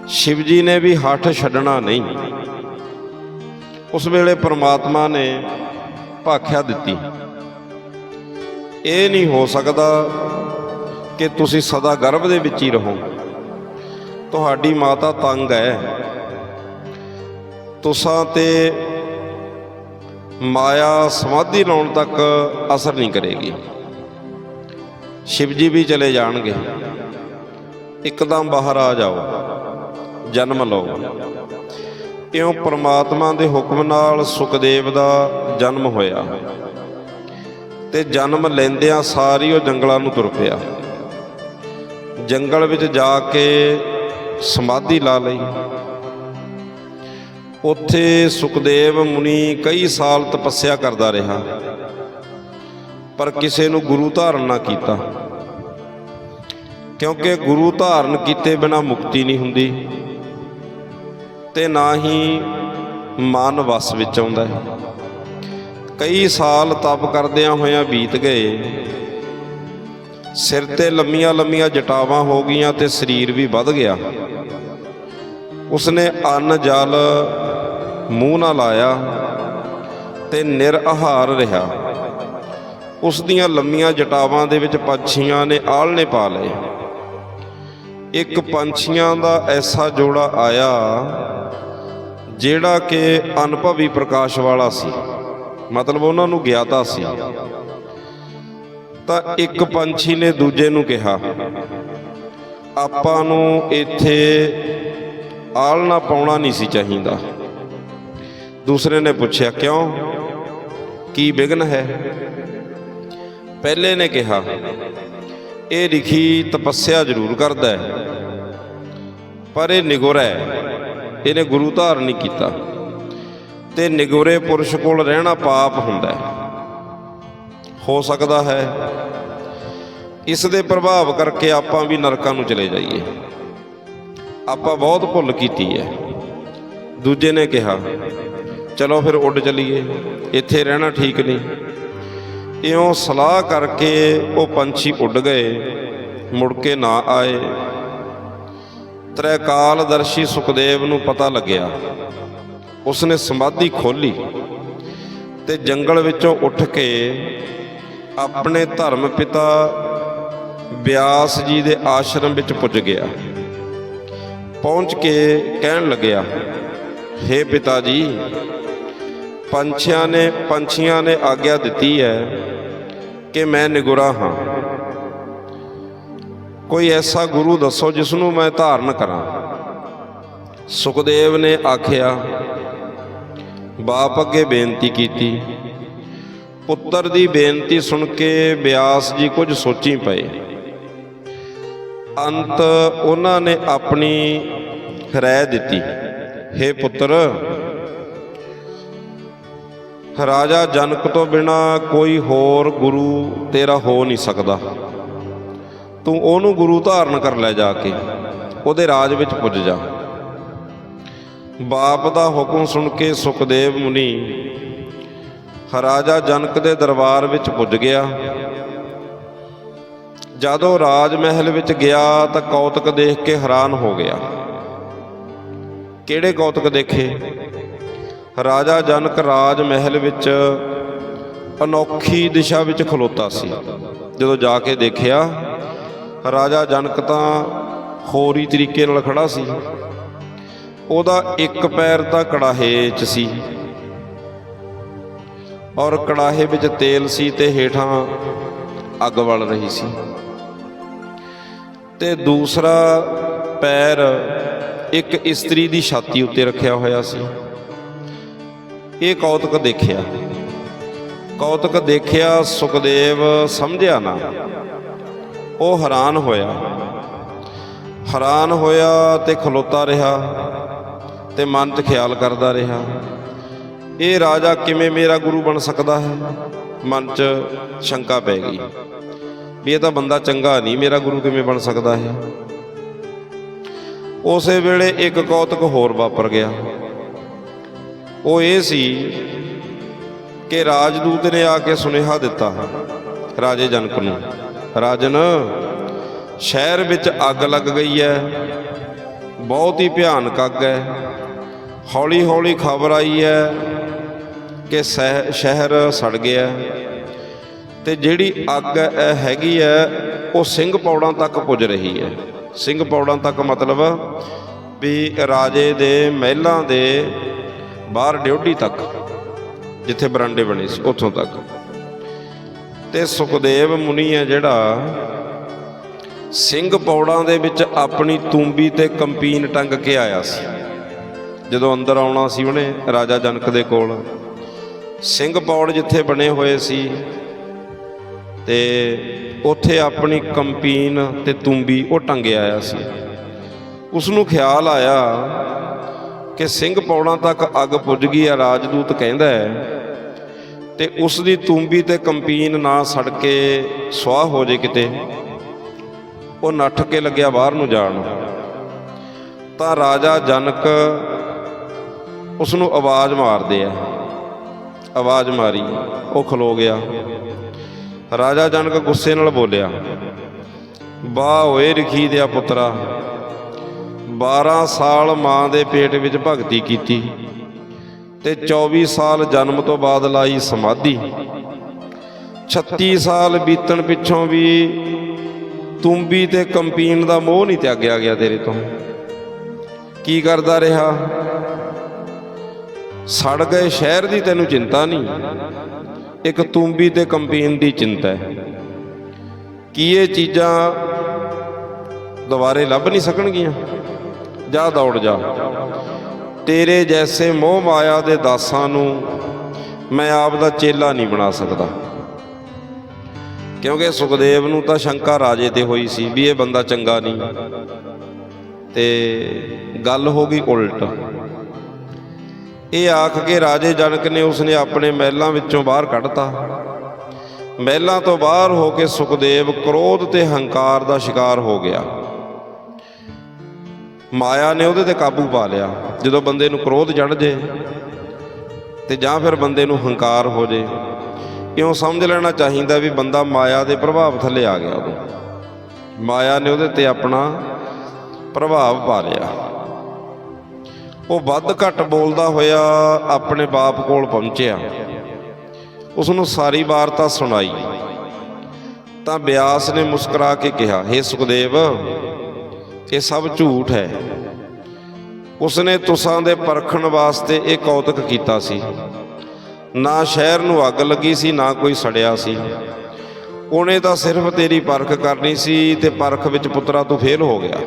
[SPEAKER 1] ਸ਼ਿਵ ਜੀ ਨੇ ਵੀ ਹੱਠ ਛੱਡਣਾ ਨਹੀਂ। ਉਸ ਵੇਲੇ ਪ੍ਰਮਾਤਮਾ ਨੇ ਭਾਖਿਆ ਦਿੱਤੀ। ਇਹ ਨਹੀਂ ਹੋ ਸਕਦਾ ਕਿ ਤੁਸੀਂ ਸਦਾ ਗਰਭ ਦੇ ਵਿੱਚ ਹੀ ਰਹੋ। ਤੁਹਾਡੀ ਮਾਤਾ ਤੰਗ ਹੈ। ਤੁਸਾਂ ਤੇ ਮਾਇਆ ਸਮਾਧੀ ਲਾਉਣ ਤੱਕ ਅਸਰ ਨਹੀਂ ਕਰੇਗੀ। ਸ਼ਿਵ ਜੀ ਵੀ ਚਲੇ ਜਾਣਗੇ। ਇੱਕਦਮ ਬਾਹਰ ਆ ਜਾਓ। ਜਨਮ ਲਓ। ਇਉਂ ਪ੍ਰਮਾਤਮਾ ਦੇ ਹੁਕਮ ਨਾਲ ਸੁਖਦੇਵ ਦਾ ਜਨਮ ਹੋਇਆ। ਤੇ ਜਨਮ ਲੈਂਦਿਆਂ ਸਾਰੀ ਉਹ ਜੰਗਲਾਂ ਨੂੰ ਤੁਰ ਪਿਆ। ਜੰਗਲ ਵਿੱਚ ਜਾ ਕੇ ਸਮਾਧੀ ਲਾ ਲਈ। ਉੱਥੇ ਸੁਖਦੇਵ ਮੁਨੀ ਕਈ ਸਾਲ ਤਪੱਸਿਆ ਕਰਦਾ ਰਿਹਾ। ਪਰ ਕਿਸੇ ਨੂੰ ਗੁਰੂ ਧਾਰਨ ਨਾ ਕੀਤਾ। ਕਿਉਂਕਿ ਗੁਰੂ ਧਾਰਨ ਕੀਤੇ ਬਿਨਾ ਮੁਕਤੀ ਨਹੀਂ ਹੁੰਦੀ ਤੇ ਨਾ ਹੀ ਮਨ ਵਸ ਵਿੱਚ ਆਉਂਦਾ ਹੈ। ਕਈ ਸਾਲ ਤਪ ਕਰਦਿਆਂ ਹੋਇਆਂ ਬੀਤ ਗਏ। ਸਿਰ ਤੇ ਲੰਮੀਆਂ ਲੰਮੀਆਂ ਜਟਾਵਾਂ ਹੋ ਗਈਆਂ ਤੇ ਸਰੀਰ ਵੀ ਵੱਧ ਗਿਆ। ਉਸਨੇ ਅੰਨ, ਜਲ ਮੂੰਹ ਨਾਲ ਲਾਇਆ ਤੇ ਨਿਰਆਹਾਰ ਰਿਹਾ। ਉਸ ਦੀਆਂ ਲੰਮੀਆਂ ਜਟਾਵਾਂ ਦੇ ਵਿੱਚ ਪੰਛੀਆਂ ਨੇ ਆਲਣੇ ਪਾ ਲਏ। ਇੱਕ ਪੰਛੀਆਂ ਦਾ ਐਸਾ ਜੋੜਾ ਆਇਆ ਜਿਹੜਾ ਕਿ ਅਨੁਭਵੀ ਪ੍ਰਕਾਸ਼ ਵਾਲਾ ਸੀ। ਮਤਲਬ ਉਹਨਾਂ ਨੂੰ ਗਿਆਤਾ ਸੀ। ਤਾਂ ਇੱਕ ਪੰਛੀ ਨੇ ਦੂਜੇ ਨੂੰ ਕਿਹਾ, ਆਪਾਂ ਨੂੰ ਇੱਥੇ ਆਲਣਾ ਪਾਉਣਾ ਨਹੀਂ ਸੀ ਚਾਹੀਦਾ। ਦੂਸਰੇ ਨੇ ਪੁੱਛਿਆ, ਕਿਉਂ? ਕੀ ਵਿਗਨ ਹੈ? ਪਹਿਲੇ ਨੇ ਕਿਹਾ, ਇਹ ਲਿਖੀ ਤਪੱਸਿਆ ਜ਼ਰੂਰ ਕਰਦਾ ਹੈ, ਪਰ ਇਹ ਨਿਗੁਰ ਹੈ, ਇਹਨੇ ਗੁਰੂ ਧਾਰ ਨਹੀਂ ਕੀਤਾ ਤੇ ਨਿਗੁਰੇ ਪੁਰਸ਼ ਕੋਲ ਰਹਿਣਾ ਪਾਪ ਹੁੰਦਾ ਹੈ। ਹੋ ਸਕਦਾ ਹੈ ਇਸ ਦੇ ਪ੍ਰਭਾਵ ਕਰਕੇ ਆਪਾਂ ਵੀ ਨਰਕਾਂ ਨੂੰ ਚਲੇ ਜਾਈਏ। ਆਪਾਂ ਬਹੁਤ ਭੁੱਲ ਕੀਤੀ ਹੈ। ਦੂਜੇ ਨੇ ਕਿਹਾ ਚਲੋ ਫਿਰ ਉੱਡ ਚਲੀਏ, ਇੱਥੇ ਰਹਿਣਾ ਠੀਕ ਨਹੀਂ। ਇਉਂ ਸਲਾਹ ਕਰਕੇ ਉਹ ਪੰਛੀ ਉੱਡ ਗਏ, ਮੁੜ ਕੇ ਨਾ ਆਏ। ਤ੍ਰੈਕਾਲਦਰਸ਼ੀ ਸੁਖਦੇਵ ਨੂੰ ਪਤਾ ਲੱਗਿਆ। ਉਸਨੇ ਸਮਾਧੀ ਖੋਲੀ ਤੇ ਜੰਗਲ ਵਿੱਚੋਂ ਉੱਠ ਕੇ ਆਪਣੇ ਧਰਮ ਪਿਤਾ ਬਿਆਸ ਜੀ ਦੇ ਆਸ਼ਰਮ ਵਿੱਚ ਪੁੱਜ ਗਿਆ। ਪਹੁੰਚ ਕੇ ਕਹਿਣ ਲੱਗਿਆ हे ਪਿਤਾ ਜੀ ਪੰਛੀਆਂ ਨੇ ਪੰਛੀਆਂ ਨੇ ਆਗਿਆ ਦਿੱਤੀ ਹੈ ਕਿ ਮੈਂ ਨਿਗੁਰਾ ਹਾਂ। ਕੋਈ ਐਸਾ ਗੁਰੂ ਦੱਸੋ ਜਿਸ ਨੂੰ ਮੈਂ ਧਾਰਨ ਕਰਾਂ। ਸੁਖਦੇਵ ਨੇ ਆਖਿਆ, ਬਾਪ ਅੱਗੇ ਬੇਨਤੀ ਕੀਤੀ। ਪੁੱਤਰ ਦੀ ਬੇਨਤੀ ਸੁਣ ਕੇ ਬਿਆਸ ਜੀ ਕੁਝ ਸੋਚੀ ਪਏ। ਅੰਤ ਉਹਨਾਂ ਨੇ ਆਪਣੀ ਰਾਏ ਦਿੱਤੀ। हे ਪੁੱਤਰ ਰਾਜਾ ਜਨਕ ਤੋਂ ਬਿਨਾ ਕੋਈ ਹੋਰ ਗੁਰੂ ਤੇਰਾ ਹੋ ਨਹੀਂ ਸਕਦਾ। ਤੂੰ ਉਹਨੂੰ ਗੁਰੂ ਧਾਰਨ ਕਰ ਲੈ ਜਾ ਕੇ, ਉਹਦੇ ਰਾਜ ਵਿੱਚ ਪੁੱਜ ਜਾ। ਬਾਪ ਦਾ ਹੁਕਮ ਸੁਣ ਕੇ ਸੁਖਦੇਵ ਮੁਨੀ ਰਾਜਾ ਜਨਕ ਦੇ ਦਰਬਾਰ ਵਿੱਚ ਪੁੱਜ ਗਿਆ। ਜਦੋਂ ਰਾਜ ਮਹਿਲ ਵਿੱਚ ਗਿਆ ਤਾਂ ਕੌਤਕ ਦੇਖ ਕੇ ਹੈਰਾਨ ਹੋ ਗਿਆ। ਕਿਹੜੇ ਕੌਤਕ ਦੇਖੇ? ਰਾਜਾ ਜਨਕ ਰਾਜ ਮਹਿਲ ਵਿੱਚ ਅਨੋਖੀ ਦਿਸ਼ਾ ਵਿੱਚ ਖਲੋਤਾ ਸੀ। ਜਦੋਂ ਜਾ ਕੇ ਦੇਖਿਆ, ਰਾਜਾ ਜਨਕ ਤਾਂ ਹੋਰ ਹੀ ਤਰੀਕੇ ਨਾਲ ਖੜਾ ਸੀ। ਉਹਦਾ ਇੱਕ ਪੈਰ ਤਾਂ ਕੜਾਹੇ 'ਚ ਸੀ ਔਰ ਕੜਾਹੇ ਵਿੱਚ ਤੇਲ ਸੀ ਤੇ ਹੇਠਾਂ ਅੱਗ ਵਲ ਰਹੀ ਸੀ। ਤੇ ਦੂਸਰਾ ਪੈਰ ਇੱਕ ਇਸਤਰੀ ਦੀ ਛਾਤੀ ਉੱਤੇ ਰੱਖਿਆ ਹੋਇਆ ਸੀ। ਇਹ ਕੌਤਕ ਦੇਖਿਆ। ਕੌਤਕ ਦੇਖਿਆ, ਸੁਖਦੇਵ ਸਮਝਿਆ ਨਾ। ਉਹ ਹੈਰਾਨ ਹੋਇਆ। ਹੈਰਾਨ ਹੋਇਆ ਤੇ ਖਲੋਤਾ ਰਿਹਾ ਤੇ ਮਨ 'ਚ ਖਿਆਲ ਕਰਦਾ ਰਿਹਾ। ਇਹ ਰਾਜਾ ਕਿਵੇਂ ਮੇਰਾ ਗੁਰੂ ਬਣ ਸਕਦਾ ਹੈ? ਮਨ 'ਚ ਸ਼ੰਕਾ ਪੈ ਗਈ। ਵੀ ਇਹ ਤਾਂ ਬੰਦਾ ਚੰਗਾ ਨਹੀਂ, ਮੇਰਾ ਗੁਰੂ ਕਿਵੇਂ ਬਣ ਸਕਦਾ ਹੈ? ਉਸੇ ਵੇਲੇ ਇੱਕ ਕੌਤਕ ਹੋਰ ਵਾਪਰ ਗਿਆ। ਉਹ ਇਹ ਸੀ ਕਿ ਰਾਜਦੂਤ ਨੇ ਆ ਕੇ ਸੁਨੇਹਾ ਦਿੱਤਾ ਰਾਜੇ ਜਨਕ ਨੂੰ, ਰਾਜਨ, ਸ਼ਹਿਰ ਵਿੱਚ ਅੱਗ ਲੱਗ ਗਈ ਹੈ ਬਹੁਤ ਹੀ ਭਿਆਨਕ ਅੱਗ ਹੈ ਹੌਲੀ ਹੌਲੀ ਖਬਰ ਆਈ ਹੈ ਕਿ ਸਹਿ- ਸ਼ਹਿਰ ਸੜ ਗਿਆ ਹੈ ਤੇ ਜਿਹੜੀ ਅੱਗ ਹੈਗੀ ਹੈ ਉਹ ਸਿੰਘ ਪੌੜਾਂ ਤੱਕ ਪੁੱਜ ਰਹੀ ਹੈ ਸਿੰਘ ਪੌੜਾਂ ਤੱਕ ਮਤਲਬ ਵੀ ਰਾਜੇ ਦੇ ਮਹਿਲਾਂ ਦੇ ਬਾਹਰ ਡਿਉਢੀ ਤੱਕ, ਜਿੱਥੇ ਬਰਾਂਡੇ ਬਣੇ ਸੀ, ਉੱਥੋਂ ਤੱਕ। ਤੇ ਸੁਖਦੇਵ ਮੁਨੀ ਹੈ ਜਿਹੜਾ ਸਿੰਘ ਪੌੜਾਂ ਦੇ ਵਿੱਚ ਆਪਣੀ ਤੂੰਬੀ ਤੇ ਕੰਪੀਨ ਟੰਗ ਕੇ ਆਇਆ ਸੀ। ਜਦੋਂ ਅੰਦਰ ਆਉਣਾ ਸੀ ਉਹਨੇ ਰਾਜਾ ਜਨਕ ਦੇ ਕੋਲ। ਸਿੰਘ ਪੌੜ ਜਿੱਥੇ ਬਣੇ ਹੋਏ ਸੀ ਤੇ ਉੱਥੇ ਆਪਣੀ ਕੰਪੀਨ ਤੇ ਤੂੰਬੀ ਉਹ ਟੰਗਿਆ ਆਇਆ ਸੀ। ਉਸ ਨੂੰ ਖਿਆਲ ਆਇਆ ਕਿ ਸਿੰਘ ਪੌੜਾਂ ਤੱਕ ਅੱਗ ਪੁੱਜ ਗਈ ਆ, ਰਾਜਦੂਤ ਕਹਿੰਦਾ ਹੈ, ਤੇ ਉਸ ਦੀ ਤੁੰਬੀ ਤੇ ਕੰਪੀਨ ਨਾ ਸੜ ਕੇ ਸੁਆਹ ਹੋ ਜੇ ਕਿਤੇ, ਉਹ ਨੱਠ ਕੇ ਲੱਗਿਆ ਬਾਹਰ ਨੂੰ ਜਾਣ ਤਾਂ ਰਾਜਾ ਜਨਕ ਉਸ ਨੂੰ ਆਵਾਜ਼ ਮਾਰਦੇ ਆ, ਆਵਾਜ਼ ਮਾਰੀ, ਉਹ ਖਲੋ ਗਿਆ। ਰਾਜਾ ਜਨਕ ਗੁੱਸੇ ਨਾਲ ਬੋਲਿਆ, ਵਾਹ ਓਏ ਰਖੀ ਦਿਆ ਪੁੱਤਰਾ 12 ਸਾਲ ਮਾਂ ਦੇ ਪੇਟ ਵਿੱਚ ਭਗਤੀ ਕੀਤੀ ਤੇ 24 ਸਾਲ ਜਨਮ ਤੋਂ ਬਾਅਦ ਲਾਈ ਸਮਾਧੀ। 36 ਸਾਲ ਬੀਤਣ ਪਿੱਛੋਂ ਵੀ ਤੁੰਬੀ ਤੇ ਕੰਪੀਨ ਦਾ ਮੋਹ ਨਹੀਂ ਤਿਆਗਿਆ ਗਿਆ ਤੇਰੇ ਤੋਂ। ਕੀ ਕਰਦਾ ਰਿਹਾ? ਸੜ ਗਏ ਸ਼ਹਿਰ ਦੀ ਤੈਨੂੰ ਚਿੰਤਾ ਨਹੀਂ? ਇੱਕ ਤੁੰਬੀ ਤੇ ਕੰਪੀਨ ਦੀ ਚਿੰਤਾ ਹੈ। ਕੀ ਇਹ ਚੀਜ਼ਾਂ ਦੁਬਾਰੇ ਲੱਭ ਨਹੀਂ ਸਕਣਗੀਆਂ? ਜਾ ਦੌੜ ਜਾ। ਤੇਰੇ ਜੈਸੇ ਮੋਹ ਮਾਇਆ ਦੇ ਦਾਸਾਂ ਨੂੰ ਮੈਂ ਆਪ ਦਾ ਚੇਲਾ ਨਹੀਂ ਬਣਾ ਸਕਦਾ। ਕਿਉਂਕਿ ਸੁਖਦੇਵ ਨੂੰ ਤਾਂ ਸ਼ੰਕਾ ਰਾਜੇ ਤੇ ਹੋਈ ਸੀ ਵੀ ਇਹ ਬੰਦਾ ਚੰਗਾ ਨਹੀਂ। ਤੇ ਗੱਲ ਹੋ ਗਈ ਉਲਟ। ਇਹ ਆਖ ਕੇ ਰਾਜੇ ਜਨਕ ਨੇ ਉਸਨੇ ਆਪਣੇ ਮਹਿਲਾਂ ਵਿੱਚੋਂ ਬਾਹਰ ਕੱਢਤਾ। ਮਹਿਲਾਂ ਤੋਂ ਬਾਹਰ ਹੋ ਕੇ ਸੁਖਦੇਵ ਕ੍ਰੋਧ ਤੇ ਹੰਕਾਰ ਦਾ ਸ਼ਿਕਾਰ ਹੋ ਗਿਆ। ਮਾਇਆ ਨੇ ਉਹਦੇ ਤੇ ਕਾਬੂ ਪਾ ਲਿਆ। ਜਦੋਂ ਬੰਦੇ ਨੂੰ ਕ੍ਰੋਧ ਚੜ ਜੇ ਤੇ ਜਾਂ ਫਿਰ ਬੰਦੇ ਨੂੰ ਹੰਕਾਰ ਹੋ ਜੇ, ਇਉਂ ਸਮਝ ਲੈਣਾ ਚਾਹੀਦਾ ਵੀ ਬੰਦਾ ਮਾਇਆ ਦੇ ਪ੍ਰਭਾਵ ਥੱਲੇ ਆ ਗਿਆ ਉਦੋਂ। ਮਾਇਆ ਨੇ ਉਹਦੇ ਤੇ ਆਪਣਾ ਪ੍ਰਭਾਵ ਪਾ ਲਿਆ। ਉਹ ਵੱਧ ਘੱਟ ਬੋਲਦਾ ਹੋਇਆ ਆਪਣੇ ਬਾਪ ਕੋਲ ਪਹੁੰਚਿਆ। ਉਸ ਨੂੰ ਸਾਰੀ ਵਾਰਤਾ ਸੁਣਾਈ। ਤਾਂ ਬਿਆਸ ਨੇ ਮੁਸਕਰਾ ਕੇ ਕਿਹਾ हे ਸੁਖਦੇਵ ਇਹ ਸਭ ਝੂਠ ਹੈ। ਉਸਨੇ ਤੁਸਾਂ ਦੇ ਪਰਖਣ ਵਾਸਤੇ ਇਹ ਕੌਤਕ ਕੀਤਾ ਸੀ। ਨਾ ਸ਼ਹਿਰ ਨੂੰ ਅੱਗ ਲੱਗੀ ਸੀ, ਨਾ ਕੋਈ ਸੜਿਆ ਸੀ। ਉਹਨੇ ਤਾਂ ਸਿਰਫ ਤੇਰੀ ਪਰਖ ਕਰਨੀ ਸੀ ਤੇ ਪਰਖ ਵਿੱਚ ਪੁੱਤਰਾ ਤੂੰ ਫੇਲ ਹੋ ਗਿਆ।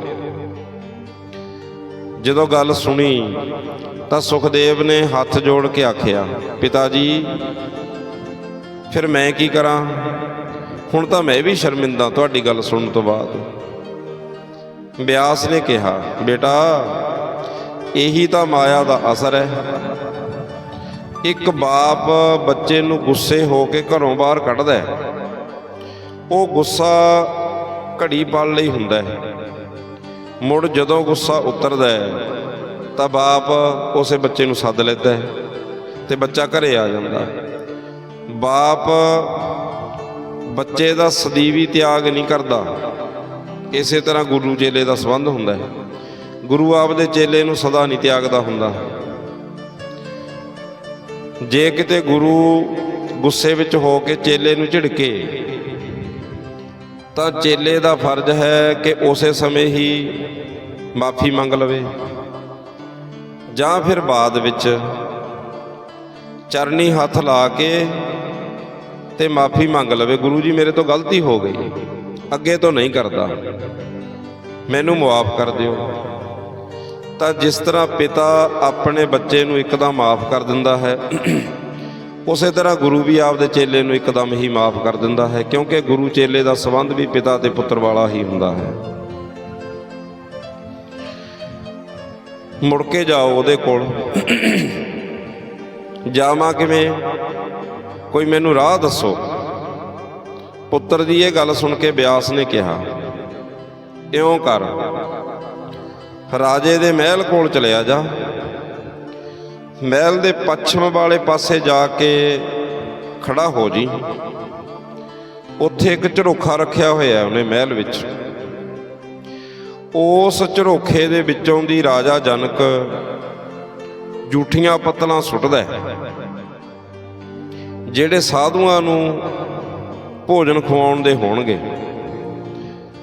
[SPEAKER 1] ਜਦੋਂ ਗੱਲ ਸੁਣੀ ਤਾਂ ਸੁਖਦੇਵ ਨੇ ਹੱਥ ਜੋੜ ਕੇ ਆਖਿਆ, ਪਿਤਾ ਜੀ, ਫਿਰ ਮੈਂ ਕੀ ਕਰਾਂ? ਹੁਣ ਤਾਂ ਮੈਂ ਵੀ ਸ਼ਰਮਿੰਦਾ ਤੁਹਾਡੀ ਗੱਲ ਸੁਣਨ ਤੋਂ ਬਾਅਦ। ਬਿਆਸ ਨੇ ਕਿਹਾ, ਬੇਟਾ, ਇਹੀ ਤਾਂ ਮਾਇਆ ਦਾ ਅਸਰ ਹੈ। ਇੱਕ ਬਾਪ ਬੱਚੇ ਨੂੰ ਗੁੱਸੇ ਹੋ ਕੇ ਘਰੋਂ ਬਾਹਰ ਕੱਢਦਾ ਹੈ। ਉਹ ਗੁੱਸਾ ਘੜੀ ਪਲ ਲਈ ਹੁੰਦਾ ਹੈ। ਮੁੜ ਜਦੋਂ ਗੁੱਸਾ ਉਤਰਦਾ ਹੈ, ਤਾਂ ਬਾਪ ਉਸੇ ਬੱਚੇ ਨੂੰ ਸੱਦ ਲੈਂਦਾ ਹੈ ਤੇ ਬੱਚਾ ਘਰੇ ਆ ਜਾਂਦਾ ਬਾਪ ਬੱਚੇ ਦਾ ਸਦੀਵੀ ਤਿਆਗ ਨਹੀਂ ਕਰਦਾ। ਇਸੇ ਤਰ੍ਹਾਂ ਗੁਰੂ ਚੇਲੇ ਦਾ ਸੰਬੰਧ ਹੁੰਦਾ ਹੈ। ਗੁਰੂ ਆਪ ਦੇ ਚੇਲੇ ਨੂੰ ਸਦਾ ਨਹੀਂ ਤਿਆਗਦਾ ਹੁੰਦਾ। ਜੇ ਕਿਤੇ ਗੁਰੂ ਗੁੱਸੇ ਵਿੱਚ ਹੋ ਕੇ ਚੇਲੇ ਨੂੰ ਝਿੜਕੇ, ਤਾਂ ਚੇਲੇ ਦਾ ਫਰਜ਼ ਹੈ ਕਿ ਉਸੇ ਸਮੇਂ ਹੀ ਮਾਫੀ ਮੰਗ ਲਵੇ। ਜਾਂ ਫਿਰ ਬਾਅਦ ਵਿੱਚ ਚਰਨੀ ਹੱਥ ਲਾ ਕੇ ਤੇ ਮਾਫੀ ਮੰਗ ਲਵੇ, ਗੁਰੂ ਜੀ, ਮੇਰੇ ਤੋਂ ਗਲਤੀ ਹੋ ਗਈ। ਅੱਗੇ ਤੋਂ ਨਹੀਂ ਕਰਦਾ। ਮੈਨੂੰ ਮਾਫ ਕਰ ਦਿਓ। ਤਾਂ ਜਿਸ ਤਰ੍ਹਾਂ ਪਿਤਾ ਆਪਣੇ ਬੱਚੇ ਨੂੰ ਇੱਕਦਮ ਮਾਫ ਕਰ ਦਿੰਦਾ ਹੈ, ਉਸੇ ਤਰ੍ਹਾਂ ਗੁਰੂ ਵੀ ਆਪਦੇ ਚੇਲੇ ਨੂੰ ਇੱਕਦਮ ਹੀ ਮਾਫ ਕਰ ਦਿੰਦਾ ਹੈ, ਕਿਉਂਕਿ ਗੁਰੂ ਚੇਲੇ ਦਾ ਸੰਬੰਧ ਵੀ ਪਿਤਾ ਤੇ ਪੁੱਤਰ ਵਾਲਾ ਹੀ ਹੁੰਦਾ ਹੈ। ਮੁੜ ਕੇ ਜਾਓ ਉਹਦੇ ਕੋਲ। ਜਾਵਾਂ ਕਿਵੇਂ? ਕੋਈ ਮੈਨੂੰ ਰਾਹ ਦੱਸੋ। ਪੁੱਤਰ ਦੀ ਇਹ ਗੱਲ ਸੁਣ ਕੇ ਬਿਆਸ ਨੇ ਕਿਹਾ, ਇਉਂ ਕਰ। ਰਾਜੇ ਦੇ ਮਹਿਲ ਕੋਲ ਚਲਿਆ ਜਾ। ਮਹਿਲ ਦੇ ਪੱਛਮ ਵਾਲੇ ਪਾਸੇ ਜਾ ਕੇ ਖੜਾ ਹੋ ਜੀ। ਉੱਥੇ ਇੱਕ ਝਰੋਖਾ ਰੱਖਿਆ ਹੋਇਆ ਉਹਨੇ ਮਹਿਲ ਵਿੱਚ। ਉਸ ਝਰੋਖੇ ਦੇ ਵਿੱਚੋਂ ਦੀ ਰਾਜਾ ਜਨਕ ਜੂਠੀਆਂ ਪਤਲਾਂ ਸੁੱਟਦਾ ਜਿਹੜੇ ਸਾਧੂਆਂ ਨੂੰ ਭੋਜਨ ਖਵਾਉਣ ਦੇ ਹੋਣਗੇ।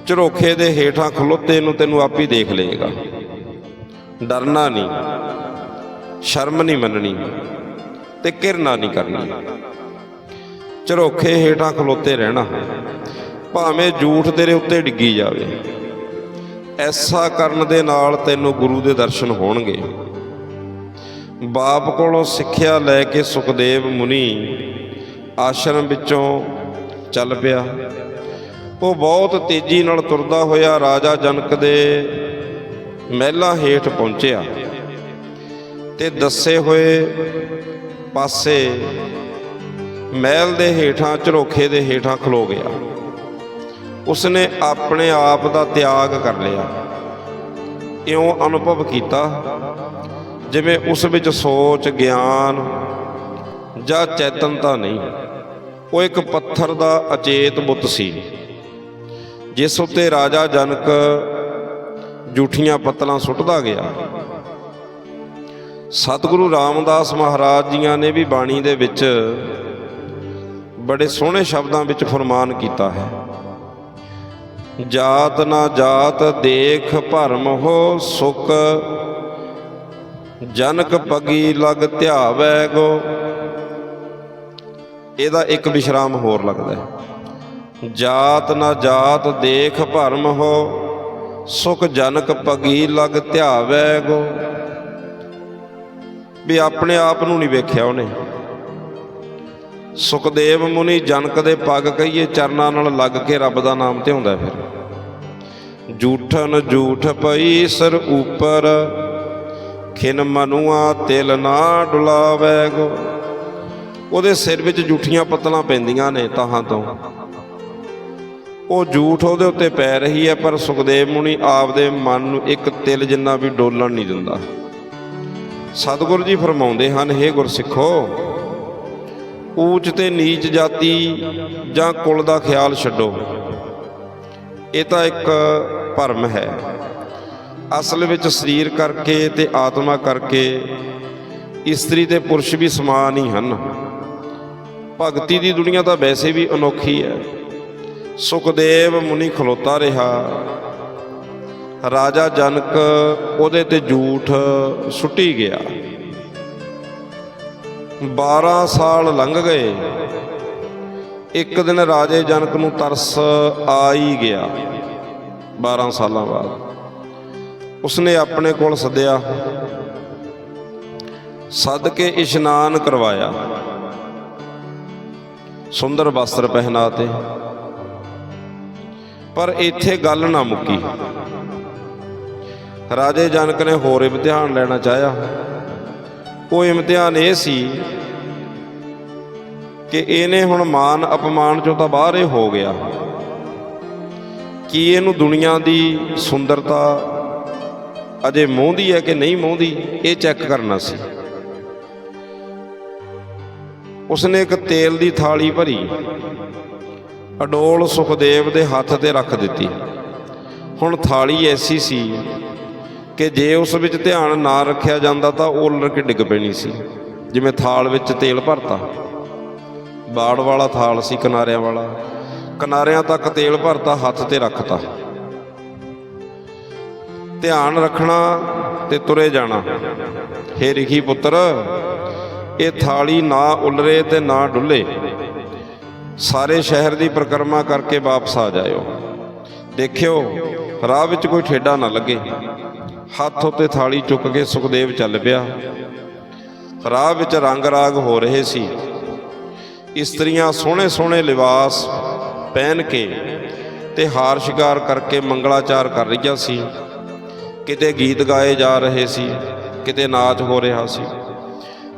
[SPEAKER 1] ਝਰੋਖੇ ਦੇ ਹੇਠਾਂ ਖਲੋਤੇ ਨੂੰ ਤੈਨੂੰ ਆਪ ਹੀ ਦੇਖ ਲਏਗਾ। ਡਰਨਾ ਨਹੀਂ। ਸ਼ਰਮ ਨਹੀਂ ਮੰਨਣੀ ਤੇ ਕਿਰਨਾ ਨਹੀਂ ਕਰਨੀ। ਝਰੋਖੇ ਹੇਠਾਂ ਖਲੋਤੇ ਰਹਿਣਾ, ਭਾਵੇਂ ਝੂਠ ਤੇਰੇ ਉੱਤੇ ਡਿੱਗੀ ਜਾਵੇ। ਐਸਾ ਕਰਨ ਦੇ ਨਾਲ ਤੈਨੂੰ ਗੁਰੂ ਦੇ ਦਰਸ਼ਨ ਹੋਣਗੇ। ਬਾਪ ਕੋਲੋਂ ਸਿੱਖਿਆ ਲੈ ਕੇ ਸੁਖਦੇਵ ਮੁਨੀ ਆਸ਼ਰਮ ਵਿੱਚੋਂ ਚੱਲ ਪਿਆ। ਉਹ ਬਹੁਤ ਤੇਜ਼ੀ ਨਾਲ ਤੁਰਦਾ ਹੋਇਆ ਰਾਜਾ ਜਨਕ ਦੇ ਮਹਿਲਾਂ ਹੇਠ ਪਹੁੰਚਿਆ ਤੇ ਦੱਸੇ ਹੋਏ ਪਾਸੇ ਮਹਿਲ ਦੇ ਹੇਠਾਂ, ਝਰੋਖੇ ਦੇ ਹੇਠਾਂ ਖਲੋ ਗਿਆ। ਉਸਨੇ ਆਪਣੇ ਆਪ ਦਾ ਤਿਆਗ ਕਰ ਲਿਆ। ਇਉਂ ਅਨੁਭਵ ਕੀਤਾ ਜਿਵੇਂ ਉਸ ਵਿੱਚ ਸੋਚ, ਗਿਆਨ ਜਾਂ ਚੇਤਨਤਾ ਨਹੀਂ। ਉਹ ਇੱਕ ਪੱਥਰ ਦਾ ਅਚੇਤ ਬੁੱਤ ਸੀ, ਜਿਸ ਉੱਤੇ ਰਾਜਾ ਜਨਕ ਜੂਠੀਆਂ ਪੱਤਲਾਂ ਸੁੱਟਦਾ ਗਿਆ। ਸਤਿਗੁਰੂ ਰਾਮਦਾਸ ਮਹਾਰਾਜ ਜੀਆਂ ਨੇ ਵੀ ਬਾਣੀ ਦੇ ਵਿੱਚ ਬੜੇ ਸੋਹਣੇ ਸ਼ਬਦਾਂ ਵਿੱਚ ਫਰਮਾਨ ਕੀਤਾ ਹੈ, ਜਾਤ ਨਾ ਜਾਤ ਦੇਖ ਭਰਮ ਹੋ ਸੁਖ, ਜਨਕ ਪਗੀ ਲਗ ਧਿਆਵੈ ਗੋ। ਇਹਦਾ ਇੱਕ ਵਿਸ਼ਰਾਮ ਹੋਰ ਲੱਗਦਾ ਹੈ। ਜਾਤ ਨਾ ਜਾਤ ਦੇਖ ਭਰਮ ਹੋ, ਸੁਖ ਜਨਕ ਪਗੀ ਲਗ ਧਿਆਵੈ ਗੋ। ਵੀ ਆਪਣੇ ਆਪ ਨੂੰ ਨਹੀਂ ਵੇਖਿਆ ਉਹਨੇ। ਸੁਖਦੇਵ ਮੁਨੀ ਜਨਕ ਦੇ ਪੱਗ ਕਹੀਏ, ਚਰਨਾਂ ਨਾਲ ਲੱਗ ਕੇ ਰੱਬ ਦਾ ਨਾਮ ਧਿਆਉਂਦਾ ਫਿਰ। ਜੂਠਨ ਜੂਠ ਪਈ ਸਰ ਉਪਰ, ਖਿਨ ਮਨੁਆ ਤਿਲ ਨਾ ਡੁਲਾਵੈ ਗੋ। ਉਹਦੇ ਸਿਰ ਵਿੱਚ ਜੂਠੀਆਂ ਪੱਤਲਾਂ ਪੈਂਦੀਆਂ ਨੇ ਤਾਹਾਂ ਤੋਂ। ਉਹ ਝੂਠ ਉਹਦੇ ਉੱਤੇ ਪੈ ਰਹੀ ਹੈ, ਪਰ ਸੁਖਦੇਵ ਮੁਨੀ ਆਪਦੇ ਮਨ ਨੂੰ ਇੱਕ ਤਿਲ ਜਿੰਨਾ ਵੀ ਡੋਲਣ ਨਹੀਂ ਦਿੰਦਾ। ਸਤਿਗੁਰੂ ਜੀ ਫਰਮਾਉਂਦੇ ਹਨ, ਹੇ ਗੁਰਸਿੱਖੋ, ਊਚ ਤੇ ਨੀਚ ਜਾਤੀ ਜਾਂ ਕੁਲ ਦਾ ਖਿਆਲ ਛੱਡੋ। ਇਹ ਤਾਂ ਇੱਕ ਭਰਮ ਹੈ। ਅਸਲ ਵਿੱਚ ਸਰੀਰ ਕਰਕੇ ਤੇ ਆਤਮਾ ਕਰਕੇ, ਇਸਤਰੀ ਤੇ ਪੁਰਸ਼ ਵੀ ਸਮਾਨ ਹੀ ਹਨ। ਭਗਤੀ ਦੀ ਦੁਨੀਆ ਤਾਂ ਵੈਸੇ ਵੀ ਅਨੋਖੀ ਹੈ। ਸੁਖਦੇਵ ਮੁਨੀ ਖਲੋਤਾ ਰਿਹਾ। ਰਾਜਾ ਜਨਕ ਉਹਦੇ ਤੇ ਝੂਠ ਸੁੱਟੀ ਗਿਆ। 12 ਸਾਲ ਲੰਘ ਗਏ। ਇੱਕ ਦਿਨ ਰਾਜੇ ਜਨਕ ਨੂੰ ਤਰਸ ਆ ਹੀ ਗਿਆ। 12 ਸਾਲਾਂ ਬਾਅਦ। ਉਸਨੇ ਆਪਣੇ ਕੋਲ ਸੱਦਿਆ। ਸੱਦ ਕੇ ਇਸ਼ਨਾਨ ਕਰਵਾਇਆ। ਸੁੰਦਰ ਵਸਤਰ ਪਹਿਨਾਤੇ ਪਰ ਇੱਥੇ ਗੱਲ ਨਾ ਮੁੱਕੀ। ਰਾਜੇ ਜਨਕ ਨੇ ਹੋਰ ਇਮਤਿਹਾਨ ਲੈਣਾ ਚਾਹਿਆ। ਉਹ ਇਮਤਿਹਾਨ ਇਹ ਸੀ ਕਿ ਇਹਨੇ ਹੁਣ ਮਾਨ ਅਪਮਾਨ ਚੋਂ ਤਾਂ ਬਾਹਰ ਇਹ ਹੋ ਗਿਆ। ਕੀ ਇਹਨੂੰ ਦੁਨੀਆ ਦੀ ਸੁੰਦਰਤਾ ਅਜੇ ਮੋਹਦੀ ਹੈ ਕਿ ਨਹੀਂ ਮੋਹਦੀ, ਇਹ ਚੈੱਕ ਕਰਨਾ ਸੀ। ਉਸਨੇ ਇੱਕ ਤੇਲ ਦੀ ਥਾਲੀ ਭਰੀ, ਅਡੋਲ ਸੁਖਦੇਵ ਦੇ ਹੱਥ ਤੇ ਰੱਖ ਦਿੱਤੀ। ਹੁਣ ਥਾਲੀ ਐਸੀ ਸੀ ਕਿ ਜੇ ਉਸ ਵਿੱਚ ਧਿਆਨ ਨਾ ਰੱਖਿਆ ਜਾਂਦਾ ਤਾਂ ਉਲਰ ਕੇ ਡਿੱਗ ਪੈਣੀ ਸੀ, ਜਿਵੇਂ ਥਾਲ ਵਿੱਚ ਤੇਲ ਭਰਤਾ। ਬਾੜ ਵਾਲਾ ਥਾਲ ਸੀ ਕਿਨਾਰਿਆਂ ਵਾਲਾ, ਕਿਨਾਰਿਆਂ ਤੱਕ ਤੇਲ ਭਰਤਾ, ਹੱਥ ਤੇ ਰੱਖਤਾ। ਧਿਆਨ ਰੱਖਣਾ ਤੇ ਤੁਰੇ ਜਾਣਾ। ਹੇ ਰਿਖੀ ਪੁੱਤਰ ਇਹ ਥਾਲੀ ਨਾ ਉਲਰੇ ਤੇ ਨਾ ਡੁੱਲੇ। ਸਾਰੇ ਸ਼ਹਿਰ ਦੀ ਪ੍ਰਕਰਮਾ ਕਰਕੇ ਵਾਪਸ ਆ ਜਾਇਓ। ਦੇਖਿਓ, ਰਾਹ ਵਿੱਚ ਕੋਈ ਠੇਡਾ ਨਾ ਲੱਗੇ। ਹੱਥ ਉੱਤੇ ਥਾਲੀ ਚੁੱਕ ਕੇ ਸੁਖਦੇਵ ਚੱਲ ਪਿਆ। ਰਾਹ ਵਿੱਚ ਰੰਗ ਰਾਗ ਹੋ ਰਹੇ ਸੀ। ਇਸਤਰੀਆਂ ਸੋਹਣੇ ਸੋਹਣੇ ਲਿਬਾਸ ਪਹਿਨ ਕੇ ਤੇ ਹਾਰ ਸ਼ਿੰਗਾਰ ਕਰਕੇ ਮੰਗਲਾਚਾਰ ਕਰ ਰਹੀਆਂ ਸੀ। ਕਿਤੇ ਗੀਤ ਗਾਏ ਜਾ ਰਹੇ ਸੀ, ਕਿਤੇ ਨਾਚ ਹੋ ਰਿਹਾ ਸੀ।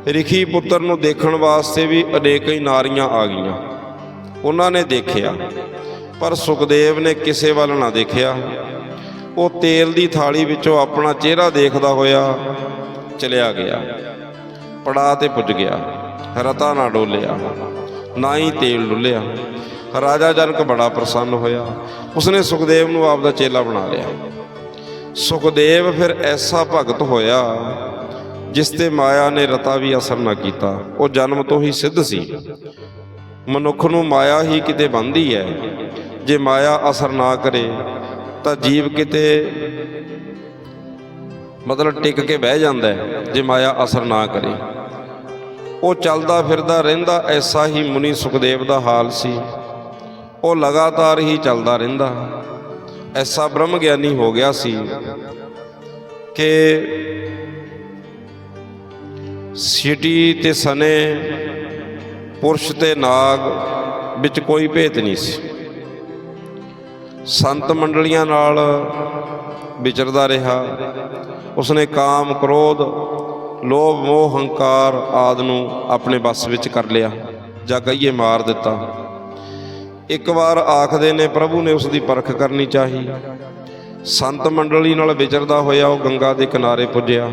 [SPEAKER 1] ਰਿਖੀ ਪੁੱਤਰ ਨੂੰ ਦੇਖਣ ਵਾਸਤੇ ਵੀ ਅਨੇਕਾਂ ਹੀ ਨਾਰੀਆਂ ਆ ਗਈਆਂ। ਉਹਨਾਂ ਨੇ ਦੇਖਿਆ, ਪਰ ਸੁਖਦੇਵ ਨੇ ਕਿਸੇ ਵੱਲ ਨਾ ਦੇਖਿਆ। ਉਹ ਤੇਲ ਦੀ ਥਾਲੀ ਵਿੱਚੋਂ ਆਪਣਾ ਚਿਹਰਾ ਦੇਖਦਾ ਹੋਇਆ ਚਲਿਆ ਗਿਆ। ਪੜਾ ਤੇ ਪੁੱਜ ਗਿਆ। ਰਤਾ ਨਾ ਡੋਲਿਆ, ਨਾ ਹੀ ਤੇਲ ਡੁੱਲਿਆ। ਰਾਜਾ ਜਨਕ ਬੜਾ ਪ੍ਰਸੰਨ ਹੋਇਆ। ਉਸਨੇ ਸੁਖਦੇਵ ਨੂੰ ਆਪਦਾ ਚੇਲਾ ਬਣਾ ਲਿਆ। ਸੁਖਦੇਵ ਫਿਰ ਐਸਾ ਭਗਤ ਹੋਇਆ ਜਿਸ ਤੇ ਮਾਇਆ ਨੇ ਰਤਾ ਵੀ ਅਸਰ ਨਾ ਕੀਤਾ, ਉਹ ਜਨਮ ਤੋਂ ਹੀ ਸਿੱਧ ਸੀ। ਮਨੁੱਖ ਨੂੰ ਮਾਇਆ ਹੀ ਕਿਤੇ ਬੰਦੀ ਹੈ। ਜੇ ਮਾਇਆ ਅਸਰ ਨਾ ਕਰੇ, ਤਾਂ ਜੀਵ ਕਿਤੇ ਮਤਲਬ ਟਿਕ ਕੇ ਬਹਿ ਜਾਂਦਾ ਜੇ ਮਾਇਆ ਅਸਰ ਨਾ ਕਰੇ। ਉਹ ਚੱਲਦਾ ਫਿਰਦਾ ਰਹਿੰਦਾ, ਐਸਾ ਹੀ ਮੁਨੀ ਸੁਖਦੇਵ ਦਾ ਹਾਲ ਸੀ। ਉਹ ਲਗਾਤਾਰ ਹੀ ਚੱਲਦਾ ਰਹਿੰਦਾ। ਐਸਾ ਬ੍ਰਹਮ ਗਿਆਨੀ ਹੋ ਗਿਆ ਸੀ ਕਿ ਸਿਟੀ ਤੇ ਸਨੇ, ਪੁਰਸ਼ ਤੇ ਨਾਗ ਵਿੱਚ ਕੋਈ ਭੇਤ ਨਹੀਂ ਸੀ। ਸੰਤ ਮੰਡਲੀਆਂ ਨਾਲ ਵਿਚਰਦਾ ਰਿਹਾ। ਉਸਨੇ ਕਾਮ, ਕ੍ਰੋਧ, ਲੋਭ, ਮੋਹ, ਹੰਕਾਰ ਆਦ ਨੂੰ ਆਪਣੇ ਵੱਸ ਵਿੱਚ ਕਰ ਲਿਆ, ਜਾਂ ਕਹੀਏ ਮਾਰ ਦਿੱਤਾ। ਇੱਕ ਵਾਰ ਆਖਦੇ ਨੇ, ਪ੍ਰਭੂ ਨੇ ਉਸ ਦੀ ਪਰਖ ਕਰਨੀ ਚਾਹੀ। ਸੰਤ ਮੰਡਲੀ ਨਾਲ ਵਿਚਰਦਾ ਹੋਇਆ ਉਹ ਗੰਗਾ ਦੇ ਕਿਨਾਰੇ ਪੁੱਜਿਆ।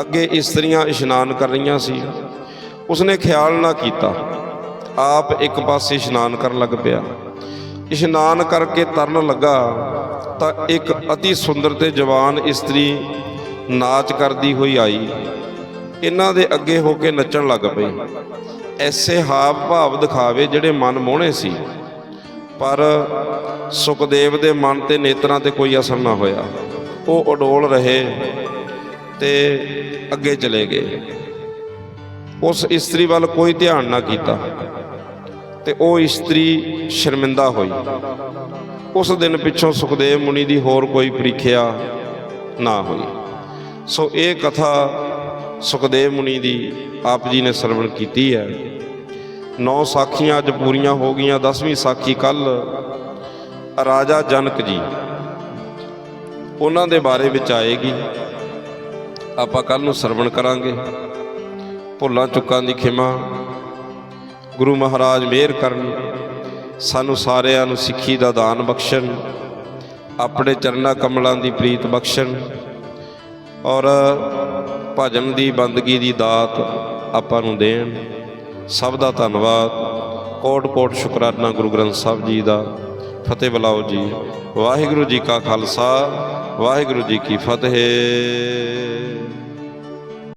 [SPEAKER 1] ਅੱਗੇ ਇਸਤਰੀਆਂ ਇਸ਼ਨਾਨ ਕਰ ਰਹੀਆਂ ਸੀ। ਉਸਨੇ ਖਿਆਲ ਨਾ ਕੀਤਾ। ਆਪ ਇੱਕ ਪਾਸੇ ਇਸ਼ਨਾਨ ਕਰਨ ਲੱਗ ਪਿਆ। ਇਸ਼ਨਾਨ ਕਰਕੇ ਤਰਨ ਲੱਗਾ ਤਾਂ ਇੱਕ ਅਤੀ ਸੁੰਦਰ ਤੇ ਜਵਾਨ ਇਸਤਰੀ ਨਾਚ ਕਰਦੀ ਹੋਈ ਆਈ। ਇਹਨਾਂ ਦੇ ਅੱਗੇ ਹੋ ਕੇ ਨੱਚਣ ਲੱਗ ਪਈ। ਐਸੇ ਹਾਵ ਭਾਵ ਦਿਖਾਵੇ ਜਿਹੜੇ ਮਨ ਮੋਹਣੇ ਸੀ। ਪਰ ਸੁਖਦੇਵ ਦੇ ਮਨ ਤੇ ਨੇਤਰਾਂ ਤੇ ਕੋਈ ਅਸਰ ਨਾ ਹੋਇਆ। ਉਹ ਅਡੋਲ ਰਹੇ। ਤੇ ਅੱਗੇ ਚਲੇ ਗਏ। ਉਸ ਇਸਤਰੀ ਵੱਲ ਕੋਈ ਧਿਆਨ ਨਾ ਕੀਤਾ ਤੇ ਉਹ ਇਸਤਰੀ ਸ਼ਰਮਿੰਦਾ ਹੋਈ। ਉਸ ਦਿਨ ਪਿੱਛੋਂ ਸੁਖਦੇਵ ਮੁਨੀ ਦੀ ਹੋਰ ਕੋਈ ਪ੍ਰੀਖਿਆ ਨਾ ਹੋਈ। ਸੋ ਇਹ ਕਥਾ ਸੁਖਦੇਵ ਮੁਨੀ ਦੀ ਆਪ ਜੀ ਨੇ ਸਰਵਣ ਕੀਤੀ ਹੈ। ਨੌ ਸਾਖੀਆਂ ਅੱਜ ਪੂਰੀਆਂ ਹੋ ਗਈਆਂ 10ਵੀਂ ਸਾਖੀ ਕੱਲ ਰਾਜਾ ਜਨਕ ਜੀ। ਉਹਨਾਂ ਦੇ ਬਾਰੇ ਵਿੱਚ ਆਏਗੀ। ਆਪਾਂ ਕੱਲ ਨੂੰ ਸਰਵਣ ਕਰਾਂਗੇ। ਭੁੱਲਾਂ ਚੁੱਕਾਂ ਦੀ ਖਿਮਾ। ਗੁਰੂ ਮਹਾਰਾਜ ਮਿਹਰ ਕਰਨ। ਸਾਨੂੰ ਸਾਰਿਆਂ ਨੂੰ ਸਿੱਖੀ ਦਾ ਦਾਨ ਬਖਸ਼ਣ। ਆਪਣੇ ਚਰਨਾਂ ਕਮਲਾਂ ਦੀ ਪ੍ਰੀਤ ਬਖਸ਼ਣ। ਔਰ ਭਜਨ ਦੀ ਬੰਦਗੀ ਦੀ ਦਾਤ ਆਪਾਂ ਨੂੰ ਦੇਣ। ਸਭ ਦਾ ਧੰਨਵਾਦ। ਕੋਟ ਕੋਟ ਸ਼ੁਕਰਾਨਾ ਗੁਰੂ ਗ੍ਰੰਥ ਸਾਹਿਬ ਜੀ ਦਾ। ਫਤਿਹ ਬੁਲਾਓ ਜੀ। ਵਾਹਿਗੁਰੂ ਜੀ ਕਾ ਖਾਲਸਾ। ਵਾਹਿਗੁਰੂ ਜੀ ਕੀ ਫਤਿਹ।